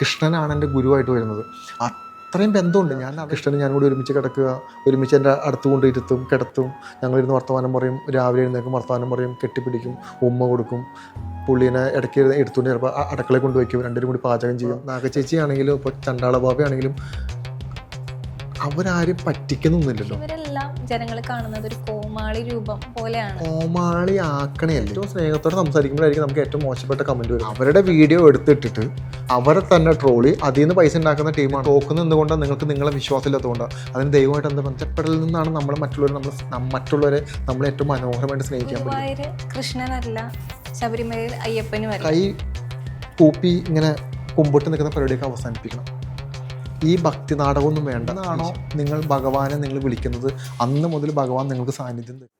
കൃഷ്ണനാണ് എന്റെ ഗുരുവായിട്ട് വരുന്നത്. അത്രയും ബന്ധമുണ്ട്. ഞാൻ കൃഷ്ണനും ഞാനും കൂടി ഒരുമിച്ച് കിടക്കുക ഒരുമിച്ച് എന്റെ അടുത്ത് കൊണ്ടിരുത്തും കിടത്തും. ഞങ്ങളിരുന്ന് വർത്തമാനം പറയും രാവിലെ എഴുന്നേക്കും വർത്തമാനം പറയും കെട്ടിപ്പിടിക്കും ഉമ്മ കൊടുക്കും. പുള്ളീനെ ഇടയ്ക്ക് എടുത്തുകൊണ്ട് ചിലപ്പോൾ അടുക്കളയിൽ കൊണ്ടുവയ്ക്കും രണ്ടുപേരും കൂടി പാചകം ചെയ്യും. നാഗച്ചേച്ചി ആണെങ്കിലും ഇപ്പോൾ ചണ്ടാള ബാബയാണെങ്കിലും അവരാരും പറ്റിക്കുന്നൊന്നുമില്ലല്ലോ ജനങ്ങൾ കാണുന്നത് ഒരു കോമാളി രൂപം പോലെയാണ്. കോമാളി ആക്കണേ ഏറ്റവും സ്നേഹത്തോടെ സംസാരിക്കുമ്പോഴായിരിക്കും നമുക്ക് ഏറ്റവും മോശപ്പെട്ട കമന്റ് വരും അവരുടെ വീഡിയോ എടുത്തിട്ടിട്ട് അവരെ തന്നെ ട്രോളി അതിൽ നിന്ന് പൈസ ഉണ്ടാക്കുന്ന ടീമാണ് തോക്കുന്നത് എന്തുകൊണ്ടാണ് നിങ്ങൾക്ക് നിങ്ങളെ വിശ്വാസമില്ലാത്തതുകൊണ്ടാണ് അതിന് ദൈവമായിട്ട് എന്താ ബന്ധപ്പെടലിൽ നിന്നാണ് നമ്മൾ മറ്റുള്ളവരെ നമ്മൾ മറ്റുള്ളവരെ നമ്മൾ ഏറ്റവും മനോഹരമായിട്ട് സ്നേഹിക്കാൻ പറ്റും കൃഷ്ണനല്ല ശബരിമലയിൽ അയ്യപ്പനും കൈ കൂപ്പി ഇങ്ങനെ കുമ്പിട്ട് നിൽക്കുന്ന പരിപാടിയൊക്കെ അവസാനിപ്പിക്കണം. ഈ ഭക്തി നാടകമൊന്നും വേണ്ട. എന്നാണോ നിങ്ങൾ ഭഗവാനെ നിങ്ങൾ വിളിക്കുന്നത് അന്ന് മുതൽ ഭഗവാൻ നിങ്ങൾക്ക് സാന്നിധ്യം തരും.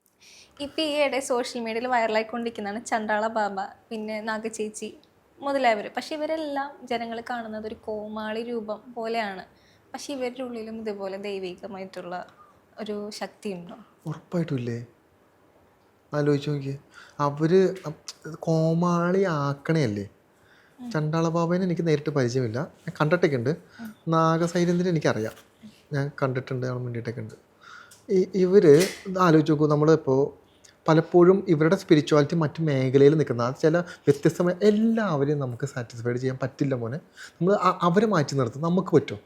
ഇപ്പം ഈയിടെ സോഷ്യൽ മീഡിയയിൽ വൈറലായിക്കൊണ്ടിരിക്കുന്നതാണ് ചണ്ടാള ബാബ പിന്നെ നാഗചേച്ചി മുതലായവർ പക്ഷെ ഇവരെല്ലാം ജനങ്ങൾ കാണുന്നത് ഒരു കോമാളി രൂപം പോലെയാണ്. പക്ഷെ ഇവരുടെ ഉള്ളിലും ഇതുപോലെ ദൈവികമായിട്ടുള്ള ഒരു ശക്തി ഉണ്ടോ ഉറപ്പായിട്ടില്ലേ ആലോചിച്ച് നോക്കിയേ. അവർ കോമാളി ആക്കണയല്ലേ? ചണ്ടാള ബാബേനെ എനിക്ക് നേരിട്ട് പരിചയമില്ല. ഞാൻ കണ്ടിട്ടൊക്കെ ഉണ്ട് നാഗസൈരന്ധ്രൻ എനിക്കറിയാം. ഞാൻ കണ്ടിട്ടുണ്ട് അവൻ വേണ്ടിയിട്ടൊക്കെ ഉണ്ട് ഈ ഇവർ ആലോചിച്ച് നോക്കൂ നമ്മളിപ്പോൾ പലപ്പോഴും ഇവരുടെ സ്പിരിച്വാലിറ്റി മറ്റു മേഖലയിൽ നിൽക്കുന്ന ചില വ്യത്യസ്തമായ എല്ലാവരെയും നമുക്ക് സാറ്റിസ്ഫൈഡ് ചെയ്യാൻ പറ്റില്ല മോനെ. നമ്മൾ അവരെ മാറ്റി നിർത്തും. നമുക്ക് പറ്റുമോ?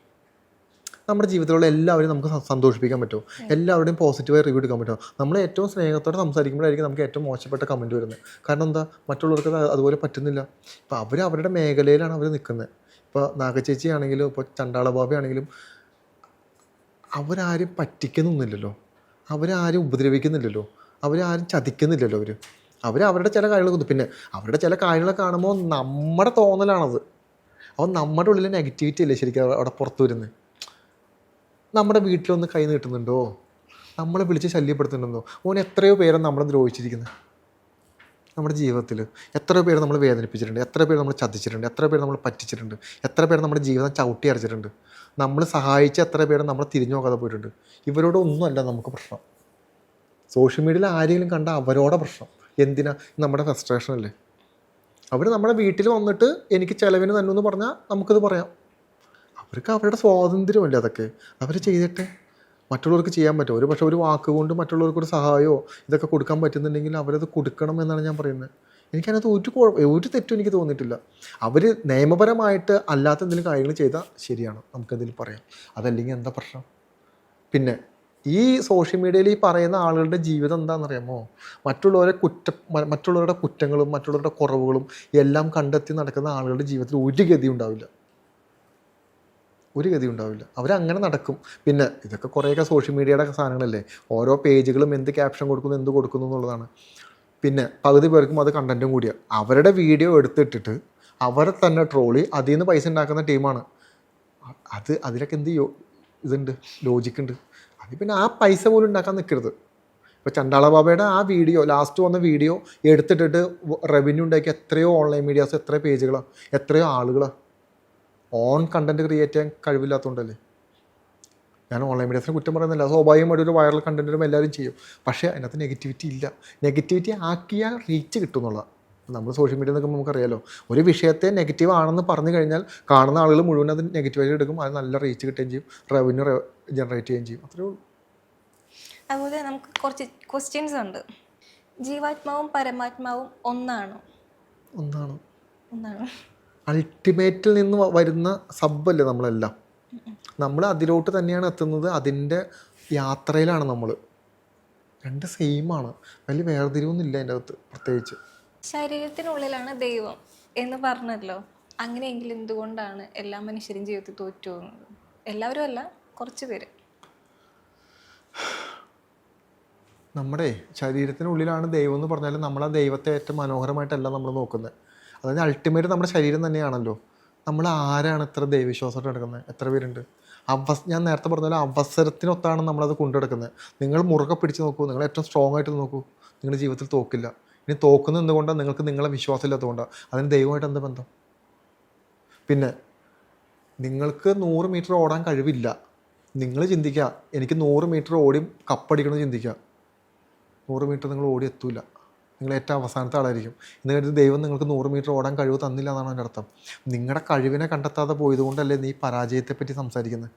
നമ്മുടെ ജീവിതത്തിലുള്ള എല്ലാവരെയും നമുക്ക് സന്തോഷിപ്പിക്കാൻ പറ്റും. എല്ലാവരുടെയും പോസിറ്റീവായി റിവ്യൂ എടുക്കാൻ പറ്റും. നമ്മൾ ഏറ്റവും സ്നേഹത്തോടെ സംസാരിക്കുമ്പോഴായിരിക്കും നമുക്ക് ഏറ്റവും മോശപ്പെട്ട കമന്റ് വരുന്നത്. കാരണം എന്താ? മറ്റുള്ളവർക്ക് അത് അതുപോലെ പറ്റുന്നില്ല. ഇപ്പോൾ അവർ അവരുടെ മേഖലയിലാണ് അവർ നിൽക്കുന്നത് ഇപ്പോൾ നാഗച്ചേച്ചി ആണെങ്കിലും ഇപ്പോൾ ചണ്ടാള ബാബ ആണെങ്കിലും അവരാരും പറ്റിക്കുന്നൊന്നുമില്ലല്ലോ. അവരാരും ഉപദ്രവിക്കുന്നില്ലല്ലോ. അവരാരും ചതിക്കുന്നില്ലല്ലോ അവർ അവർ അവരുടെ ചില കാര്യങ്ങൾ പിന്നെ അവരുടെ ചില കാര്യങ്ങൾ കാണുമ്പോൾ നമ്മുടെ തോന്നലാണത്. അപ്പോൾ നമ്മുടെ ഉള്ളിൽ നെഗറ്റിവിറ്റി അല്ലേ ശരിക്കും അവിടെ പുറത്ത് വരുന്നത്? നമ്മുടെ വീട്ടിലൊന്ന് കൈ നീട്ടുന്നുണ്ടോ? നമ്മളെ വിളിച്ച് ശല്യപ്പെടുത്തുന്നുണ്ടോ? ഓൻ എത്രയോ പേരെ നമ്മളെ ദ്രോഹിച്ചിരിക്കുന്നത് നമ്മുടെ ജീവിതത്തിൽ എത്ര പേര് നമ്മൾ വേദനിപ്പിച്ചിട്ടുണ്ട്. എത്ര പേര് നമ്മൾ ചതിച്ചിട്ടുണ്ട്. എത്ര പേര് നമ്മൾ പറ്റിച്ചിട്ടുണ്ട്. എത്ര പേര് നമ്മുടെ ജീവിതം ചവിട്ടി അരച്ചിട്ടുണ്ട്. നമ്മൾ സഹായിച്ച എത്ര പേര് നമ്മൾ തിരിഞ്ഞു നോക്കാതെ പോയിട്ടുണ്ട്. ഇവരോട് ഒന്നുമല്ല നമുക്ക് പ്രശ്നം. സോഷ്യൽ മീഡിയയിൽ ആരെങ്കിലും കണ്ട അവരോടെ പ്രശ്നം. എന്തിനാ? നമ്മുടെ ഫ്രസ്ട്രേഷൻ അല്ലേ? അവർ നമ്മുടെ വീട്ടിൽ വന്നിട്ട് എനിക്ക് ചിലവിന് തന്നെ എന്ന് പറഞ്ഞാൽ നമുക്കത് പറയാം. അവർക്ക് അവരുടെ സ്വാതന്ത്ര്യമല്ലേ അതൊക്കെ? അവർ ചെയ്തിട്ട് മറ്റുള്ളവർക്ക് ചെയ്യാൻ പറ്റും ഒരു പക്ഷേ ഒരു വാക്ക് കൊണ്ട് മറ്റുള്ളവർക്ക് ഒരു സഹായമോ ഇതൊക്കെ കൊടുക്കാൻ പറ്റുന്നുണ്ടെങ്കിൽ അവരത് കൊടുക്കണം എന്നാണ് ഞാൻ പറയുന്നത്. എനിക്കതിനകത്ത് ഒരു കുഴപ്പം ഒരു തെറ്റും എനിക്ക് തോന്നിയിട്ടില്ല. അവർ നിയമപരമായിട്ട് അല്ലാത്ത എന്തെങ്കിലും കാര്യങ്ങൾ ചെയ്താൽ ശരിയാണ്. നമുക്കതിൽ പറയാം. അതല്ലെങ്കിൽ എന്താ പ്രശ്നം? പിന്നെ ഈ സോഷ്യൽ മീഡിയയിൽ ഈ പറയുന്ന ആളുകളുടെ ജീവിതം എന്താണെന്നറിയാമോ? മറ്റുള്ളവരെ കുറ്റ മറ്റുള്ളവരുടെ കുറ്റങ്ങളും മറ്റുള്ളവരുടെ കുറവുകളും എല്ലാം കണ്ടെത്തി നടക്കുന്ന ആളുകളുടെ ജീവിതത്തിൽ ഒരു ഗതി ഉണ്ടാവില്ല ഒരു ഗതി ഉണ്ടാവില്ല. അവരങ്ങനെ നടക്കും. പിന്നെ ഇതൊക്കെ കുറേയൊക്കെ സോഷ്യൽ മീഡിയയുടെ സാധനങ്ങളല്ലേ? ഓരോ പേജുകളും എന്ത് ക്യാപ്ഷൻ കൊടുക്കുന്നു എന്ത് കൊടുക്കുന്നു എന്നുള്ളതാണ്. പിന്നെ പകുതി പേർക്കും അത് കണ്ടന്റും കൂടിയാണ് അവരുടെ വീഡിയോ എടുത്തിട്ടിട്ട് അവരെ തന്നെ ട്രോളി അതിൽ നിന്ന് പൈസ ഉണ്ടാക്കുന്ന ടീമാണ് അത് അതിലൊക്കെ എന്ത് യോ ഇതുണ്ട് ലോജിക്കുണ്ട് അത് പിന്നെ ആ പൈസ പോലും ഉണ്ടാക്കാൻ നിൽക്കരുത് ഇപ്പോൾ ചണ്ടാള ബാബയുടെ ആ വീഡിയോ ലാസ്റ്റ് വന്ന വീഡിയോ എടുത്തിട്ടിട്ട് റവന്യൂ ഉണ്ടാക്കി എത്രയോ ഓൺലൈൻ മീഡിയാസ് എത്രയോ പേജുകളാണ് എത്രയോ ആളുകളാണ് ഓൺ കണ്ടന്റ് ക്രിയേറ്റ് ചെയ്യാൻ കഴിവില്ലാത്തതുകൊണ്ടല്ലേ ഞാൻ ഓൺലൈൻ മീഡിയസിനെ കുറ്റം പറയുന്നില്ല. സ്വാഭാവികമായിട്ട് ഒരു വൈറൽ കണ്ടന്റും എല്ലാവരും ചെയ്യും. പക്ഷേ അതിനകത്ത് നെഗറ്റിവിറ്റി ഇല്ല. നെഗറ്റിവിറ്റി ആക്കിയാൽ റീച്ച് കിട്ടും എന്നുള്ളതാണ് നമ്മൾ സോഷ്യൽ മീഡിയ നിൽക്കുമ്പോൾ നമുക്കറിയാലോ. ഒരു വിഷയത്തെ നെഗറ്റീവ് ആണെന്ന് പറഞ്ഞു കഴിഞ്ഞാൽ കാണുന്ന ആളുകൾ മുഴുവൻ അത് നെഗറ്റീവായിട്ട് എടുക്കും. അത് നല്ല റീച്ച് കിട്ടുകയും ചെയ്യും. റവന്യൂ ജനറേറ്റ് ചെയ്യുകയും ചെയ്യും. അത്രേ ഉള്ളൂ. അതുപോലെ നമുക്ക് കുറച്ച് ക്വസ്റ്റ്യൻസ് ഉണ്ട്. ജീവാത്മാവും പരമാത്മാവും ഒന്നാണോ? ഒന്നാണ്. ഒന്നാണ്. അൾട്ടിമേറ്റിൽ നിന്ന് വരുന്ന സബ്ബല്ലേ നമ്മളെല്ലാം? നമ്മൾ അതിലോട്ട് തന്നെയാണ് എത്തുന്നത്. അതിന്റെ യാത്രയിലാണ് നമ്മൾ രണ്ട് സെയിമാണ്. വലിയ വേർതിരിവൊന്നുമില്ല അതിന്റെ അകത്ത് പ്രത്യേകിച്ച്. ശരീരത്തിനുള്ളിലാണ് ദൈവം എന്ന് പറഞ്ഞല്ലോ. അങ്ങനെയെങ്കിൽ എന്തുകൊണ്ടാണ് എല്ലാ മനുഷ്യരും ജീവിതത്തിൽ തോറ്റു പോകുന്നത്? എല്ലാവരും അല്ല കുറച്ച് പേര്. നമ്മുടെ ശരീരത്തിനുള്ളിലാണ് ദൈവം എന്ന് പറഞ്ഞാൽ നമ്മൾ ആ ദൈവത്തെ ഏറ്റവും മനോഹരമായിട്ടല്ല നമ്മൾ നോക്കുന്നത്. അതായത് അൾട്ടിമേറ്റ് നമ്മുടെ ശരീരം തന്നെയാണല്ലോ. നമ്മൾ ആരാണ് ഇത്ര ദൈവവിശ്വാസമായിട്ട് നടക്കുന്നത്? എത്ര പേരുണ്ട്? അവസ ഞാൻ നേരത്തെ പറഞ്ഞ പോലെ അവസരത്തിനൊത്താണ് നമ്മളത് കൊണ്ടുനടക്കുന്നത് നിങ്ങൾ മുറുകെ പിടിച്ച് നോക്കൂ. നിങ്ങൾ ഏറ്റവും സ്ട്രോങ് ആയിട്ട് നോക്കൂ. നിങ്ങളുടെ ജീവിതത്തിൽ തോക്കില്ല. ഇനി തോക്കുന്ന എന്തുകൊണ്ടാണ് നിങ്ങൾക്ക് നിങ്ങളെ വിശ്വാസമില്ലാത്തതുകൊണ്ടാണ് അതിന് ദൈവമായിട്ട് എന്ത് ബന്ധം? പിന്നെ നിങ്ങൾക്ക് നൂറ് മീറ്റർ ഓടാൻ കഴിവില്ല. നിങ്ങൾ ചിന്തിക്കുക. എനിക്ക് നൂറ് മീറ്റർ ഓടി കപ്പടിക്കണമെന്ന് ചിന്തിക്കുക. നൂറ് മീറ്റർ നിങ്ങൾ ഓടി എത്തൂല. നിങ്ങൾ ഏറ്റവും അവസാനത്തെ ആളായിരിക്കും. എന്ന് ദൈവം നിങ്ങൾക്ക് നൂറ് മീറ്റർ ഓടാൻ കഴിവ് തന്നില്ല എന്നാണ് എന്റെ അർത്ഥം. നിങ്ങളുടെ കഴിവിനെ കണ്ടെത്താതെ പോയതുകൊണ്ടല്ലേ നീ പരാജയത്തെപ്പറ്റി സംസാരിക്കുന്നത്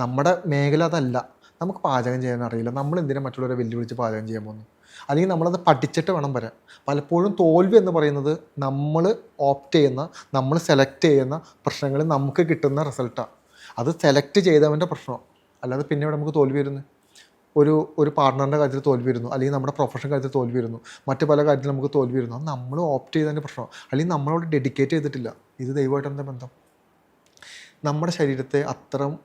നമ്മുടെ മേഖല അതല്ല. നമുക്ക് പാചകം ചെയ്യാൻ അറിയില്ല. നമ്മൾ എന്തിനാ മറ്റുള്ളവരെ വെല്ലുവിളിച്ച് പാചകം ചെയ്യാൻ പോകുന്നു? അല്ലെങ്കിൽ നമ്മളത് പഠിച്ചിട്ട് വേണം വരാൻ. പലപ്പോഴും തോൽവി എന്ന് പറയുന്നത് നമ്മൾ ഓപ്റ്റ് ചെയ്യുന്ന നമ്മൾ സെലക്ട് ചെയ്യുന്ന പ്രശ്നങ്ങളിൽ നമുക്ക് കിട്ടുന്ന റിസൾട്ടാണ് അത് സെലക്ട് ചെയ്തവന്റെ പ്രശ്നം അല്ലാതെ പിന്നെ നമുക്ക് തോൽവി വരുന്നത് ഒരു ഒരു പാർട്ട്ണറിന്റെ കാര്യത്തിൽ തോൽവി വരുന്നു. അല്ലെങ്കിൽ നമ്മുടെ പ്രൊഫഷൻ കാര്യത്തിൽ തോൽവി വരുന്നു. മറ്റു പല കാര്യത്തിൽ നമുക്ക് തോൽവി വരുന്നു. അത് നമ്മൾ ഓപ്റ്റ് ചെയ്തതിന്റെ പ്രശ്നം അല്ലെങ്കിൽ നമ്മളോട് ഡെഡിക്കേറ്റ് ചെയ്തിട്ടില്ല. ഇത് ദൈവമായിട്ട് എന്താ ബന്ധം. നമ്മുടെ ശരീരത്തെ അത്ര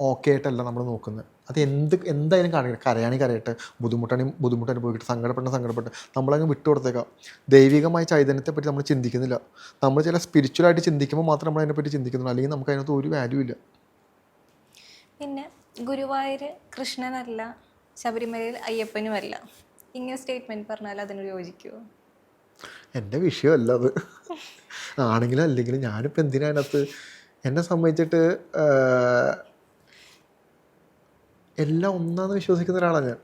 ഓക്കെ ആയിട്ടല്ല നമ്മൾ നോക്കുന്നത്. അത് എന്ത് എന്തായാലും കാണിക്കണം കരയാണെങ്കിൽ കരയട്ടെ. ബുദ്ധിമുട്ടാണെങ്കിൽ ബുദ്ധിമുട്ട് അനുഭവിക്കട്ടെ. സങ്കടപ്പെട്ട് സങ്കടപ്പെട്ട്. നമ്മളങ്ങ് വിട്ടുകൊടുത്തേക്കാം ദൈവികമായ ചൈതന്യത്തെ പറ്റി നമ്മൾ ചിന്തിക്കുന്നില്ല. നമ്മൾ ചില സ്പിരിച്വലായിട്ട് ചിന്തിക്കുമ്പോൾ മാത്രം നമ്മൾ അതിനെപ്പറ്റി ചിന്തിക്കുന്നുള്ളൂ. അല്ലെങ്കിൽ നമുക്ക് അതിനകത്ത് ഒരു വാല്യൂ ഇല്ല. പിന്നെ ഗുരുവായൂർ കൃഷ്ണനല്ല ശബരിമലയിൽ അയ്യപ്പനുമല്ല. ഇങ്ങനെ സ്റ്റേറ്റ്മെന്റ് പറഞ്ഞാൽ അതിനോട് യോജിക്കുമോ എന്റെ വിഷയമല്ല അത്. ആണെങ്കിലും അല്ലെങ്കിലും ഞാനിപ്പോൾ എന്തിനകത്ത് എന്നെ സംബന്ധിച്ചിട്ട് എല്ലാം ഒന്നാന്ന് വിശ്വസിക്കുന്ന ഒരാളാണ് ഞാൻ.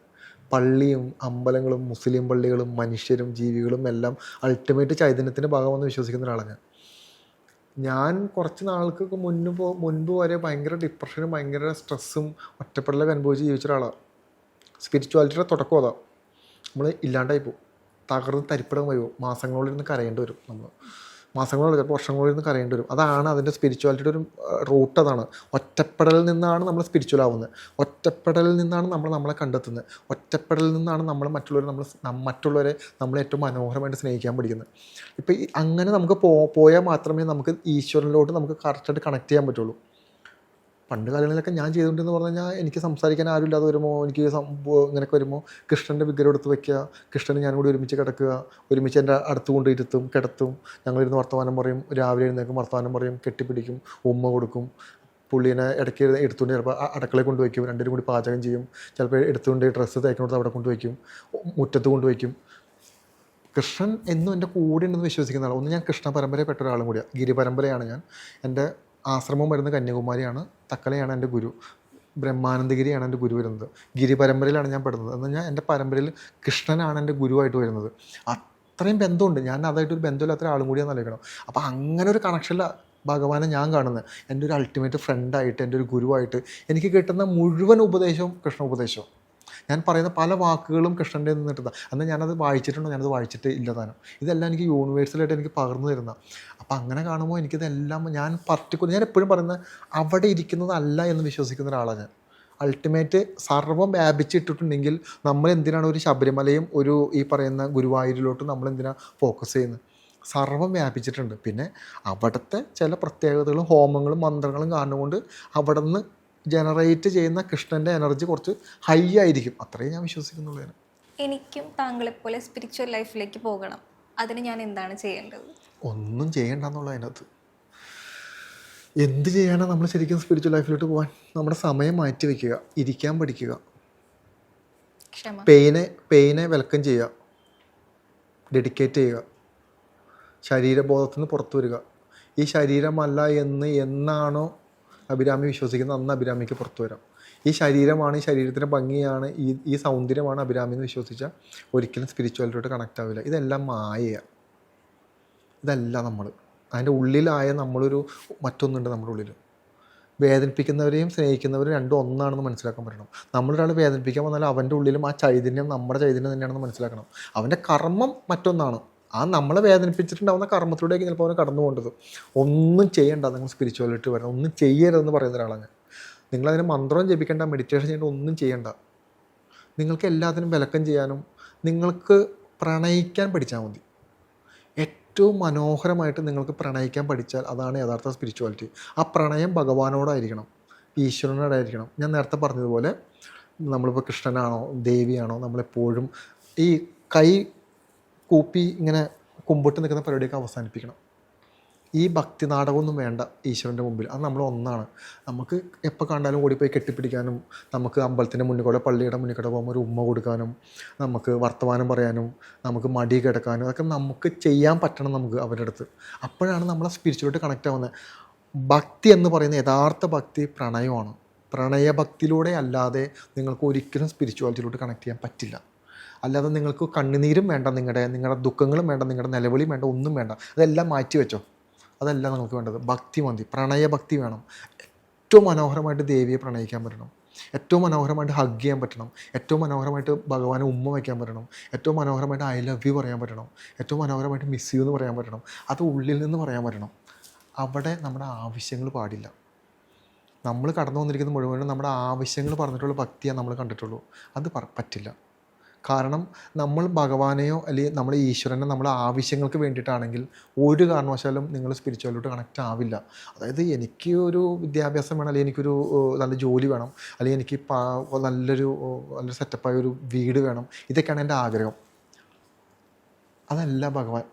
പള്ളിയും അമ്പലങ്ങളും മുസ്ലിം പള്ളികളും മനുഷ്യരും ജീവികളും എല്ലാം അൾട്ടിമേറ്റ് ചൈതന്യത്തിന്റെ ഭാഗമെന്ന് വിശ്വസിക്കുന്ന ഒരാളാണ് ഞാൻ. ഞാൻ കുറച്ച് നാൾക്കൊക്കെ മുൻപ് മുൻപ് വരെ ഭയങ്കര ഡിപ്രഷനും ഭയങ്കര സ്ട്രെസ്സും ഒറ്റപ്പെടലൊക്കെ അനുഭവിച്ച് ജീവിച്ച ഒരാളാണ് സ്പിരിച്വാലിറ്റിയുടെ തുടക്കം അതാ. നമ്മൾ ഇല്ലാണ്ടായി പോകും തകർന്ന് തരിപ്പിടം വരുമോ മാസങ്ങളിലിരുന്ന് കരയേണ്ടി വരും നമ്മൾ മാസങ്ങളോട് ചിലപ്പോൾ വർഷങ്ങളിലിരുന്ന് കരയേണ്ടി വരും. അതാണ് അതിന്റെ സ്പിരിച്വാലിറ്റിയുടെ ഒരു റൂട്ട് അതാണ്. ഒറ്റപ്പെടലിൽ നിന്നാണ് നമ്മൾ സ്പിരിച്വൽ ആവുന്നത്. ഒറ്റപ്പെടലിൽ നിന്നാണ് നമ്മൾ നമ്മളെ കണ്ടെത്തുന്നത്. ഒറ്റപ്പെടലിൽ നിന്നാണ് നമ്മൾ മറ്റുള്ളവരെ നമ്മൾ മറ്റുള്ളവരെ നമ്മൾ ഏറ്റവും മനോഹരമായിട്ട് സ്നേഹിക്കാൻ പഠിക്കുന്നത്. ഇപ്പോൾ ഈ അങ്ങനെ നമുക്ക് പോയാൽ മാത്രമേ നമുക്ക് ഈശ്വരനിലോട്ട് നമുക്ക് കറക്റ്റായിട്ട് കണക്ട് ചെയ്യാൻ പറ്റുള്ളൂ. പണ്ട് കാലങ്ങളിലൊക്കെ ഞാൻ ചെയ്തുകൊണ്ടെന്ന് പറഞ്ഞു കഴിഞ്ഞാൽ എനിക്ക് സംസാരിക്കാൻ ആരുമില്ലാതെ വരുമോ? എനിക്ക് സംഭവം ഇങ്ങനെയൊക്കെ വരുമോ? കൃഷ്ണന്റെ വിഗ്രഹം എടുത്ത് വയ്ക്കുക. കൃഷ്ണന് ഞാനും കൂടി ഒരുമിച്ച് കിടക്കുക. ഒരുമിച്ച് എന്റെ അടുത്ത് കൊണ്ടിരുത്തും കിടത്തും. ഞങ്ങളിരുന്ന് വർത്തമാനം പറയും. രാവിലെ എഴുന്നേക്കും വർത്തമാനം പറയും. കെട്ടിപ്പിടിക്കും ഉമ്മ കൊടുക്കും. പുള്ളീനെ ഇടയ്ക്ക് എടുത്തുകൊണ്ട് ചിലപ്പോൾ അടക്കളയിൽ കൊണ്ട് കൊണ്ടുവയ്ക്കും രണ്ടുപേരും കൂടി പാചകം ചെയ്യും. ചിലപ്പോൾ എടുത്തുകൊണ്ട് ഡ്രസ്സ് തയ്ക്കുന്നത് അവിടെ കൊണ്ടുവയ്ക്കും മുറ്റത്ത് കൊണ്ടുവയ്ക്കും കൃഷ്ണൻ എന്നും എന്റെ കൂടെ ഉണ്ടെന്ന് വിശ്വസിക്കുന്ന ആളാണ്. ഒന്ന് ഞാൻ കൃഷ്ണ പരമ്പരയിൽപ്പെട്ട ഒരാളും കൂടിയാണ്. ഗിരി പരമ്പരയാണ് ഞാൻ. എന്റെ ആശ്രമം വരുന്ന കന്യാകുമാരിയാണ് തക്കലയാണ് എന്റെ ഗുരു ബ്രഹ്മാനന്ദഗിരിയാണ് എന്റെ ഗുരു വരുന്നത്. ഗിരി പരമ്പരയിലാണ് ഞാൻ പെടുന്നത്. എന്ന് ഞാൻ എന്റെ പരമ്പരയിൽ കൃഷ്ണനാണ് എന്റെ ഗുരുവായിട്ട് വരുന്നത്. അത്രയും ബന്ധമുണ്ട്. ഞാൻ അതായിട്ടൊരു ബന്ധമില്ലാത്ത ആളും കൂടിയാണ് ആലോചിക്കണം. അപ്പോൾ അങ്ങനെ ഒരു കണക്ഷനില്ല ഭഗവാനെ ഞാൻ കാണുന്നത്. എന്റെ ഒരു അൾട്ടിമേറ്റ് ഫ്രണ്ടായിട്ട് എന്റെ ഒരു ഗുരുവായിട്ട് എനിക്ക് കിട്ടുന്ന മുഴുവൻ ഉപദേശവും കൃഷ്ണ ഉപദേശവും. ഞാൻ പറയുന്ന പല വാക്കുകളും കൃഷ്ണന്റെ നിന്നിട്ടതാണ് എന്നാൽ ഞാനത് വായിച്ചിട്ടുണ്ടോ? ഞാനത് വായിച്ചിട്ട് ഇല്ലതാനും ഇതെല്ലാം എനിക്ക് യൂണിവേഴ്സലായിട്ട് എനിക്ക് പകർന്നു തരുന്ന അപ്പം അങ്ങനെ കാണുമ്പോൾ എനിക്കിതെല്ലാം ഞാൻ പർട്ടിക്കുലർ ഞാൻ എപ്പോഴും പറയുന്നത് അവിടെ ഇരിക്കുന്നതല്ല എന്ന് വിശ്വസിക്കുന്ന ഒരാളാണ് ഞാൻ. അൾട്ടിമേറ്റ് സർവം വ്യാപിച്ചിട്ടിട്ടുണ്ടെങ്കിൽ നമ്മൾ എന്തിനാണ് ഒരു ശബരിമലയും ഒരു ഈ പറയുന്ന ഗുരുവായൂരിലോട്ട് നമ്മൾ എന്തിനാണ് ഫോക്കസ് ചെയ്യുന്നത് സർവം വ്യാപിച്ചിട്ടുണ്ട്. പിന്നെ അവിടുത്തെ ചില പ്രത്യേകതകളും ഹോമങ്ങളും മന്ത്രങ്ങളും കാണുകൊണ്ട് അവിടെ നിന്ന് ജനറേറ്റ് ചെയ്യുന്ന കൃഷ്ണന്റെ എനർജി കുറച്ച് ഹൈ ആയിരിക്കും. അത്രയും ഞാൻ വിശ്വസിക്കുന്നുള്ളൂ ഞാൻ എനിക്കും താങ്കളെപ്പോലെ സ്പിരിച്വൽ ലൈഫിലേക്ക് പോകണം. അതിന് ഞാൻ എന്താണ് ചെയ്യേണ്ടത്? ഒന്നും ചെയ്യണ്ടെന്നുള്ള അതിനകത്ത് എന്ത് ചെയ്യാനാണ് നമ്മൾ ശരിക്കും സ്പിരിച്വൽ ലൈഫിലോട്ട് പോകാൻ നമ്മുടെ സമയം മാറ്റി വയ്ക്കുക ഇരിക്കാൻ പഠിക്കുക. പെയിനെ പെയിനെ വെൽക്കം ചെയ്യുക. ഡെഡിക്കേറ്റ് ചെയ്യുക. ശരീരബോധത്തിന് പുറത്തു വരിക. ഈ ശരീരമല്ല എന്ന് എന്നാണോ അഭിരാമി വിശ്വസിക്കുന്ന അന്ന് അഭിരാമിക്ക് പുറത്തു വരാം. ഈ ശരീരമാണ് ഈ ശരീരത്തിന്റെ ഭംഗിയാണ് ഈ ഈ സൗന്ദര്യമാണ് അഭിരാമി എന്ന് വിശ്വസിച്ചാൽ ഒരിക്കലും സ്പിരിച്വാലിറ്റിയോട്ട് കണക്റ്റ് ആവില്ല. ഇതെല്ലാം മായയാണ് ഇതല്ല നമ്മൾ അതിന്റെ ഉള്ളിലായ നമ്മളൊരു മറ്റൊന്നുണ്ട് നമ്മുടെ ഉള്ളിൽ വേദനിപ്പിക്കുന്നവരെയും സ്നേഹിക്കുന്നവരും രണ്ടും ഒന്നാണെന്ന് മനസ്സിലാക്കാൻ പറ്റണം. നമ്മളൊരാൾ വേദനിപ്പിക്കാൻ വന്നാൽ അവന്റെ ഉള്ളിലും ആ ചൈതന്യം നമ്മുടെ ചൈതന്യം തന്നെയാണെന്ന് മനസ്സിലാക്കണം. അവന്റെ കർമ്മം മറ്റൊന്നാണ്. ആ നമ്മളെ വേദനിപ്പിച്ചിട്ടുണ്ടാവുന്ന കർമ്മത്തിലൂടെയൊക്കെ ചിലപ്പോൾ അവനെ കടന്നു പോകേണ്ടത് ഒന്നും ചെയ്യണ്ട നിങ്ങൾ സ്പിരിച്വാലിറ്റി വരണം. ഒന്നും ചെയ്യരുതെന്ന് പറയുന്ന ഒരാളാണ് നിങ്ങളതിന് മന്ത്രം ജപിക്കേണ്ട മെഡിറ്റേഷൻ ചെയ്യേണ്ട ഒന്നും ചെയ്യണ്ട. നിങ്ങൾക്ക് എല്ലാത്തിനും വിലക്കം ചെയ്യാനും നിങ്ങൾക്ക് പ്രണയിക്കാൻ പഠിച്ചാൽ മതി. ഏറ്റവും മനോഹരമായിട്ട് നിങ്ങൾക്ക് പ്രണയിക്കാൻ പഠിച്ചാൽ അതാണ് യഥാർത്ഥ സ്പിരിച്വാലിറ്റി ആ പ്രണയം ഭഗവാനോടായിരിക്കണം ഈശ്വരനോടായിരിക്കണം. ഞാൻ നേരത്തെ പറഞ്ഞതുപോലെ നമ്മളിപ്പോൾ കൃഷ്ണനാണോ ദേവിയാണോ നമ്മളെപ്പോഴും ഈ കൈ കൂപ്പി ഇങ്ങനെ കുമ്പിട്ട് നിൽക്കുന്ന പരിപാടിയൊക്കെ അവസാനിപ്പിക്കണം. ഈ ഭക്തി നാടകമൊന്നും വേണ്ട ഈശ്വരന്റെ മുമ്പിൽ. അത് നമ്മൾ ഒന്നാണ്. നമുക്ക് എപ്പോൾ കണ്ടാലും ഓടിപ്പോയി കെട്ടിപ്പിടിക്കാനും നമുക്ക് അമ്പലത്തിന്റെ മുന്നിൽ കൂടെ പള്ളിയുടെ മുന്നിൽ കൂടെ പോകുമ്പോൾ ഒരു ഉമ്മ കൊടുക്കാനും നമുക്ക് വർത്തമാനം പറയാനും നമുക്ക് മടി കിടക്കാനും അതൊക്കെ നമുക്ക് ചെയ്യാൻ പറ്റണം നമുക്ക് അവരുടെ അടുത്ത്. അപ്പോഴാണ് നമ്മളെ സ്പിരിച്വലായിട്ട് കണക്റ്റ് ആവുന്നത്. ഭക്തി എന്ന് പറയുന്ന യഥാർത്ഥ ഭക്തി പ്രണയമാണ്. പ്രണയഭക്തിയിലൂടെ അല്ലാതെ നിങ്ങൾക്ക് ഒരിക്കലും സ്പിരിച്വാലിറ്റിയിലോട്ട് കണക്ട് ചെയ്യാൻ പറ്റില്ല. അല്ലാതെ നിങ്ങൾക്ക് കണ്ണുനീരും വേണ്ട നിങ്ങളുടെ നിങ്ങളുടെ ദുഃഖങ്ങളും വേണ്ട നിങ്ങളുടെ നിലവിളിയും വേണ്ട ഒന്നും വേണ്ട. അതെല്ലാം മാറ്റി വെച്ചോ. അതല്ല നിങ്ങൾക്ക് വേണ്ടത് ഭക്തി മതി. പ്രണയഭക്തി വേണം. ഏറ്റവും മനോഹരമായിട്ട് ദേവിയെ പ്രണയിക്കാൻ പറ്റണം. ഏറ്റവും മനോഹരമായിട്ട് ഹഗ് ചെയ്യാൻ പറ്റണം. ഏറ്റവും മനോഹരമായിട്ട് ഭഗവാനെ ഉമ്മ വയ്ക്കാൻ പറ്റണം. ഏറ്റവും മനോഹരമായിട്ട് ഐ ലവ് യു പറയാൻ പറ്റണം. ഏറ്റവും മനോഹരമായിട്ട് മിസ് യു എന്ന് പറയാൻ പറ്റണം. അത് ഉള്ളിൽ നിന്ന് പറയാൻ പറ്റണം. അവിടെ നമ്മുടെ ആവശ്യങ്ങൾ പാടില്ല. നമ്മൾ കടന്നു വന്നിരിക്കുന്ന മുഴുവനും നമ്മുടെ ആവശ്യങ്ങൾ പറഞ്ഞിട്ടുള്ള ഭക്തിയാണ് നമ്മൾ കണ്ടിട്ടുള്ളൂ. അത് പറ- പറ്റില്ല. കാരണം നമ്മൾ ഭഗവാനെയോ അല്ലെങ്കിൽ നമ്മൾ ഈശ്വരനെ നമ്മുടെ ആവശ്യങ്ങൾക്ക് വേണ്ടിയിട്ടാണെങ്കിൽ ഒരു കാരണവശാലും നിങ്ങൾ സ്പിരിച്വലോട്ട് കണക്റ്റ് ആവില്ല. അതായത് എനിക്ക് ഒരു വിദ്യാഭ്യാസം വേണം അല്ലെങ്കിൽ എനിക്കൊരു നല്ല ജോലി വേണം അല്ലെങ്കിൽ എനിക്ക് നല്ലൊരു നല്ലൊരു സെറ്റപ്പായ ഒരു വീട് വേണം. ഇതൊക്കെയാണ് എന്റെ ആഗ്രഹം. അതല്ല ഭഗവാൻ.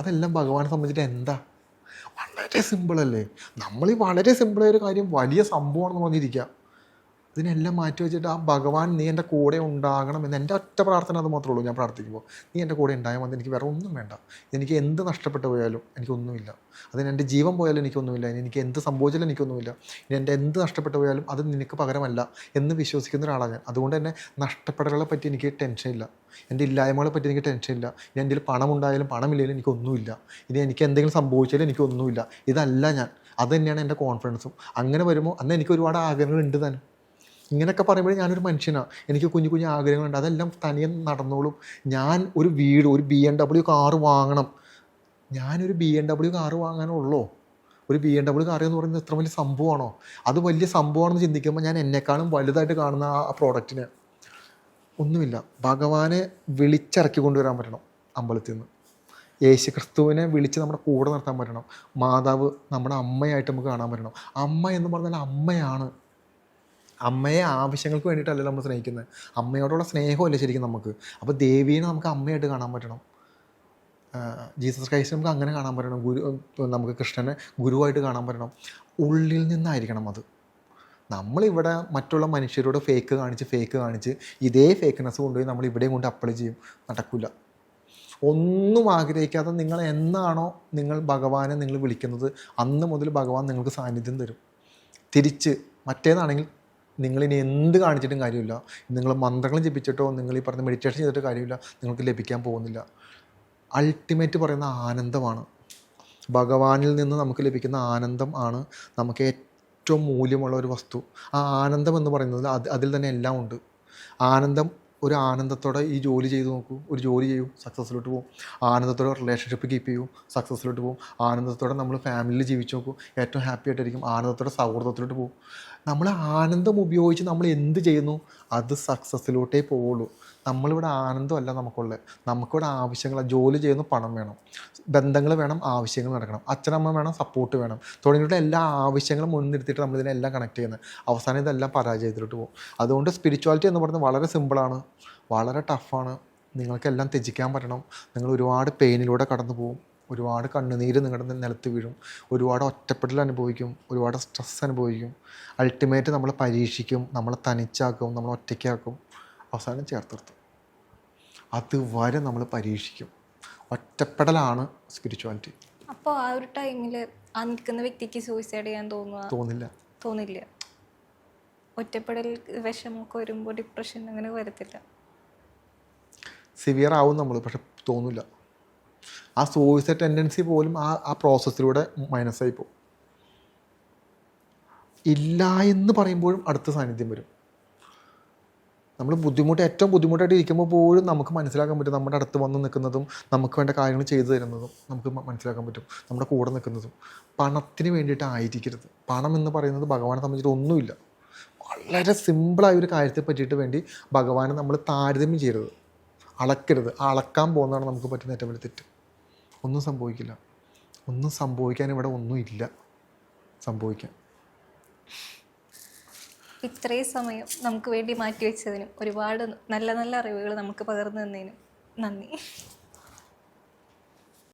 അതെല്ലാം ഭഗവാനെ സംബന്ധിച്ചിട്ട് എന്താ? വളരെ സിമ്പിളല്ലേ നമ്മൾ ഈ വളരെ സിമ്പിളായ ഒരു കാര്യം വലിയ സംഭവമാണെന്ന് പറഞ്ഞിരിക്കുക ഇതിനെല്ലാം മാറ്റി വെച്ചിട്ട് ആ ഭഗവാൻ നീ എന്റെ കൂടെ ഉണ്ടാകണം എന്ന് എന്റെ ഒറ്റ പ്രാർത്ഥന അത് മാത്രമേ ഉള്ളൂ. ഞാൻ പ്രാർത്ഥിക്കുമ്പോൾ നീ എന്റെ കൂടെ ഉണ്ടായാൽ മതി. എനിക്ക് വേറെ ഒന്നും വേണ്ട. എനിക്ക് എന്ത് നഷ്ടപ്പെട്ടു പോയാലും എനിക്കൊന്നുമില്ല. അതിന് എന്റെ ജീവൻ പോയാലും എനിക്കൊന്നുമില്ല. ഇനി എനിക്ക് എന്ത് സംഭവിച്ചാലും എനിക്കൊന്നുമില്ല. ഇനി എന്റെ എന്ത് നഷ്ടപ്പെട്ടു പോയാലും അത് നിനക്ക് പകരമല്ല എന്ന് വിശ്വസിക്കുന്ന ഒരാളാണ് ഞാൻ. അതുകൊണ്ട് തന്നെ നഷ്ടപ്പെടലുകളെ പറ്റി എനിക്ക് ടെൻഷനില്ല എന്റെ ഇല്ലായ്മകളെ പറ്റി എനിക്ക് ടെൻഷനില്ല ഇനി എന്റെ പണം ഉണ്ടായാലും പണമില്ലെങ്കിലും എനിക്കൊന്നുമില്ല. ഇനി എനിക്ക് എന്തെങ്കിലും സംഭവിച്ചാലും എനിക്കൊന്നുമില്ല. ഇതല്ല ഞാൻ. അത് തന്നെയാണ് എന്റെ കോൺഫിഡൻസും അങ്ങനെ വരുമ്പോൾ അന്ന് എനിക്ക് ഒരുപാട് ആഗ്രഹങ്ങൾ ഉണ്ട് താനും. ഇങ്ങനെയൊക്കെ പറയുമ്പോൾ ഞാനൊരു മനുഷ്യനാണ് എനിക്ക് കുഞ്ഞു കുഞ്ഞു ആഗ്രഹങ്ങളുണ്ട്. അതെല്ലാം തനിയെ നടന്നോളും. ഞാൻ ഒരു വീട് ഒരു ബി എം ഡബ്ല്യു കാറ് വാങ്ങണം. ഞാനൊരു ബി എം ഡബ്ല്യു കാറ് വാങ്ങാനുള്ളൂ? ഒരു ബി എം ഡബ്ല്യു കാർ എന്ന് പറയുന്നത് ഇത്ര വലിയ സംഭവമാണോ? അത് വലിയ സംഭവമാണെന്ന് ചിന്തിക്കുമ്പോൾ ഞാൻ എന്നെക്കാളും വലുതായിട്ട് കാണുന്ന ആ പ്രോഡക്റ്റിന് ഒന്നുമില്ല. ഭഗവാനെ വിളിച്ചിറക്കി കൊണ്ടുവരാൻ പറ്റണം അമ്പലത്തിൽ നിന്ന് യേശു ക്രിസ്തുവിനെ വിളിച്ച് നമ്മുടെ കൂടെ നിർത്താൻ പറ്റണം. മാതാവ് നമ്മുടെ അമ്മയായിട്ട് നമുക്ക് കാണാൻ പറ്റണം. അമ്മ എന്ന് പറഞ്ഞാൽ അമ്മയാണ്. അമ്മയെ ആവശ്യങ്ങൾക്ക് വേണ്ടിയിട്ടല്ല നമ്മൾ സ്നേഹിക്കുന്നത് അമ്മയോടുള്ള സ്നേഹമല്ലേ ശരിക്കും നമുക്ക്. അപ്പോൾ ദേവീനെ നമുക്ക് അമ്മയായിട്ട് കാണാൻ പറ്റണം. ജീസസ് ക്രൈസ്റ്റ് നമുക്ക് അങ്ങനെ കാണാൻ പറ്റണം. ഗുരു നമുക്ക് കൃഷ്ണനെ ഗുരുവായിട്ട് കാണാൻ പറ്റണം. ഉള്ളിൽ നിന്നായിരിക്കണം അത്. നമ്മളിവിടെ മറ്റുള്ള മനുഷ്യരോട് ഫേക്ക് കാണിച്ച് ഫേക്ക് കാണിച്ച് ഇതേ ഫേക്ക്നെസ് കൊണ്ടുപോയി നമ്മൾ ഇവിടെയും കൊണ്ട് അപ്ലൈ ചെയ്യും. നടക്കില്ല. ഒന്നും ആഗ്രഹിക്കാതെ നിങ്ങൾ എന്നാണോ നിങ്ങൾ ഭഗവാനെ നിങ്ങൾ വിളിക്കുന്നത് അന്ന് മുതൽ ഭഗവാൻ നിങ്ങൾക്ക് സാന്നിധ്യം തരും. തിരിച്ച് മറ്റേതാണെങ്കിൽ നിങ്ങളിനി എന്ത് കാണിച്ചിട്ടും കാര്യമില്ല. നിങ്ങൾ മന്ത്രങ്ങൾ ജപിച്ചിട്ടോ നിങ്ങൾ ഈ പറഞ്ഞ മെഡിറ്റേഷൻ ചെയ്തിട്ടോ കാര്യമില്ല. നിങ്ങൾക്ക് ലഭിക്കാൻ പോകുന്നില്ല. അൾട്ടിമേറ്റ് പറയുന്ന ആനന്ദമാണ്. ഭഗവാനിൽ നിന്ന് നമുക്ക് ലഭിക്കുന്ന ആനന്ദം ആണ് നമുക്ക് ഏറ്റവും മൂല്യമുള്ള ഒരു വസ്തു. ആ ആനന്ദം എന്ന് പറയുന്നത് അത് അതിൽ തന്നെ എല്ലാം ഉണ്ട്. ആനന്ദം ഒരു ആനന്ദത്തോടെ ഈ ജോലി ചെയ്ത് നോക്കൂ. ഒരു ജോലി ചെയ്യും സക്സസ്സിലോട്ട് പോകും ആനന്ദത്തോടെ റിലേഷൻഷിപ്പ് കീപ്പ് ചെയ്യും സക്സസ്സിലോട്ട് പോകും ആനന്ദത്തോടെ നമ്മൾ ഫാമിലിയിൽ ജീവിച്ച് നോക്കൂ. ഏറ്റവും ഹാപ്പി ആയിട്ടായിരിക്കും. ആനന്ദത്തോടെ സൗഹൃദത്തിലോട്ട് പോകും നമ്മൾ ആനന്ദം ഉപയോഗിച്ച് നമ്മൾ എന്ത് ചെയ്യുന്നു? അത് സക്സസ്സിലോട്ടേ പോവുള്ളൂ. നമ്മളിവിടെ ആനന്ദമല്ല നമുക്കുള്ളത്. നമുക്കിവിടെ ആവശ്യങ്ങൾ ജോലി ചെയ്യുന്നു പണം വേണം. ബന്ധങ്ങൾ വേണം ആവശ്യങ്ങൾ നടക്കണം. അച്ഛനമ്മ വേണം സപ്പോർട്ട് വേണം. തുടങ്ങിയിട്ടുള്ള എല്ലാ ആവശ്യങ്ങളും മുൻനിർത്തിയിട്ട് നമ്മൾ ഇതിനെല്ലാം കണക്ട് ചെയ്യുന്നത്. അവസാനം ഇതെല്ലാം പരാജയത്തിലോട്ട് പോകും. അതുകൊണ്ട് സ്പിരിച്വാലിറ്റി എന്ന് പറയുന്നത് വളരെ സിമ്പിളാണ് വളരെ ടഫാണ് നിങ്ങൾക്കെല്ലാം ത്യജിക്കാൻ പറ്റണം. നിങ്ങൾ ഒരുപാട് പെയിനിലൂടെ കടന്നു പോകും ഒരുപാട് കണ്ണുനീര് നിങ്ങളുടെ നിലത്ത് വീഴും. ഒരുപാട് ഒറ്റപ്പെടൽ അനുഭവിക്കും. ഒരുപാട് സ്ട്രെസ് അനുഭവിക്കും. അൾട്ടിമേറ്റ് നമ്മൾ പരീക്ഷിക്കും. നമ്മളെ തനിച്ചാക്കും. നമ്മൾ ഒറ്റയ്ക്കാക്കും. അവസാനം ചേർത്ത് നിർത്തും അതുവരെ നമ്മൾ പരീക്ഷിക്കും. ഒറ്റപ്പെടലാണ് സ്പിരിച്വാലിറ്റി അപ്പോൾ ആ ഒരു ടൈമിൽ ആ നിൽക്കുന്ന വ്യക്തിക്ക് സൂയിസൈഡ് ചെയ്യാൻ തോന്നുക തോന്നില്ല. തോന്നില്ല. ഒറ്റപ്പെടൽ വിഷമൊക്കെ വരുമ്പോൾ ഡിപ്രഷൻ അങ്ങനെ വരത്തില്ല. സിവിയർ ആവും നമ്മൾ പക്ഷെ തോന്നില്ല. ആ സൂയിസൈഡ് ടെൻഡൻസി പോലും ആ ആ പ്രോസസ്സിലൂടെ മൈനസായി പോകും. ഇല്ല എന്ന് പറയുമ്പോഴും അടുത്ത സാന്നിധ്യം വരും. നമ്മൾ ബുദ്ധിമുട്ട് ഏറ്റവും ബുദ്ധിമുട്ടായിട്ട് ഇരിക്കുമ്പോൾ പോലും നമുക്ക് മനസ്സിലാക്കാൻ പറ്റും നമ്മുടെ അടുത്ത് വന്ന് നിൽക്കുന്നതും നമുക്ക് വേണ്ട കാര്യങ്ങൾ ചെയ്തു തരുന്നതും നമുക്ക് മനസ്സിലാക്കാൻ പറ്റും നമ്മുടെ കൂടെ നിൽക്കുന്നതും പണത്തിന് വേണ്ടിയിട്ട് ആയിരിക്കരുത് പണം എന്ന് പറയുന്നത് ഭഗവാനെ സംബന്ധിച്ചിട്ട് ഒന്നുമില്ല. വളരെ സിമ്പിളായ ഒരു കാര്യത്തെ പറ്റിയിട്ട് വേണ്ടി ഭഗവാനെ നമ്മൾ താരതമ്യം ചെയ്യരുത്. അളക്കരുത്. അളക്കാൻ പോകുന്നതാണ് നമുക്ക് പറ്റുന്ന ഏറ്റവും വലിയ തെറ്റ്. ഒന്നും സംഭവിക്കില്ല. ഒന്നും സംഭവിക്കാൻ ഇവിടെ ഒന്നും ഇല്ല. സംഭവിക്കാൻ ഇത്രയും സമയം നമുക്ക് വേണ്ടി മാറ്റിവെച്ചതിനും ഒരുപാട് നല്ല നല്ല അറിവുകൾ നമുക്ക് പകർന്നു തന്നതിനും നന്ദി.